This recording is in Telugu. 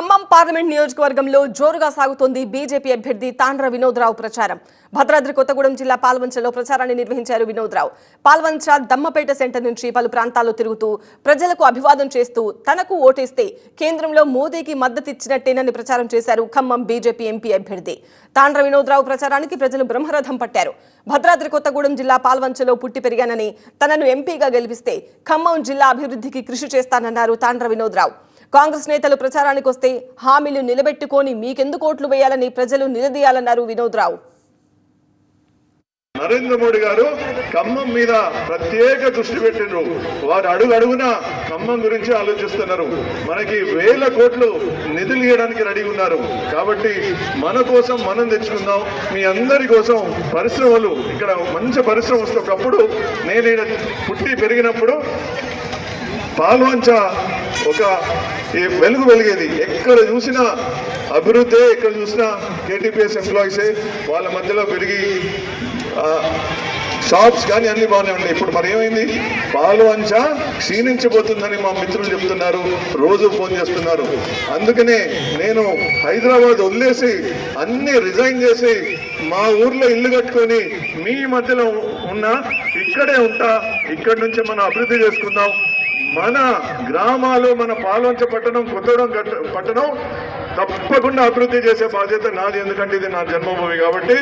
ఖమ్మం పార్లమెంట్ నియోజకవర్గంలో జోరుగా సాగుతోంది బీజేపీ అభ్యర్థి తాండ్ర వినోద్రావు ప్రచారం. భద్రాద్రి కొత్తగూడెం జిల్లా పాల్వంచలో ప్రచారాన్ని నిర్వహించారు వినోద్రావు. పాల్వంచ దమ్మపేట సెంటర్ నుంచి పలు ప్రాంతాల్లో తిరుగుతూ ప్రజలకు అభివాదం చేస్తూ తనకు ఓటేస్తే కేంద్రంలో మోదీకి మద్దతిచ్చినట్టేనని ప్రచారం చేశారు ఖమ్మం బీజేపీ ఎంపీ అభ్యర్థి. తాండ్ర వినోద్రావు ప్రచారానికి ప్రజలు బ్రహ్మరథం పట్టారు. భద్రాద్రి కొత్తగూడెం జిల్లా పాల్వంచలో పుట్టి పెరిగానని తనను ఎంపీగా గెలిపిస్తే ఖమ్మం జిల్లా అభివృద్ధికి కృషి చేస్తానన్నారు తాండ్ర వినోద్రావు. కాంగ్రెస్ నేతలు ప్రచారానికి వస్తే హామీలు నిలబెట్టుకొని మీకెందుకు ఓట్లు వేయాలని ప్రజలు నిలదీయాలన్నారు వినోద్రావు. నరేంద్ర మోడీ గారు ఖమ్మం మీద ప్రత్యేక దృష్టి పెట్టిండ్రు. వారు అడుగు అడుగున ఖమ్మం గురించి ఆలోచిస్తున్నారు. మనకి వేల కోట్లు నిధులు ఇవ్వడానికి రెడీ ఉన్నారు. కాబట్టి మన కోసం మనం తెచ్చుకుందాం. మీ అందరి కోసం పరిశ్రమలు ఇక్కడ మంచి పరిశ్రమ వస్తే ఒకప్పుడు నేను పుట్టి పెరిగినప్పుడు పాల్వంచ ఒక ఈ వెలుగు వెలిగేది? ఎక్కడ చూసినా అభివృద్ధి ఎక్కడ చూసినా కేటీపీఎస్ ఎంప్లాయీసే వాళ్ళ మధ్యలో పెరిగి షాప్స్ కానీ అన్ని బాగానే ఉన్నాయి. ఇప్పుడు మరి ఏమైంది? పాల్వంచ క్షీణించబోతుందని మా మిత్రులు చెప్తున్నారు. రోజు ఫోన్ చేస్తున్నారు. అందుకనే నేను హైదరాబాద్ వదిలేసి అన్ని రిజైన్ చేసి మా ఊర్లో ఇల్లు కట్టుకొని మీ మధ్యలో ఉన్నా ఇక్కడే ఉంటా. ఇక్కడి నుంచి మనం అభివృద్ధి చేసుకుందాం. మన గ్రామాలు మన పాలంచ పట్టణం కొత్తడం గట్ట- పట్టణం తప్పకుండా అభివృద్ధి చేసే బాధ్యత నాది. ఎందుకంటే ఇది నా జన్మభూమి కాబట్టి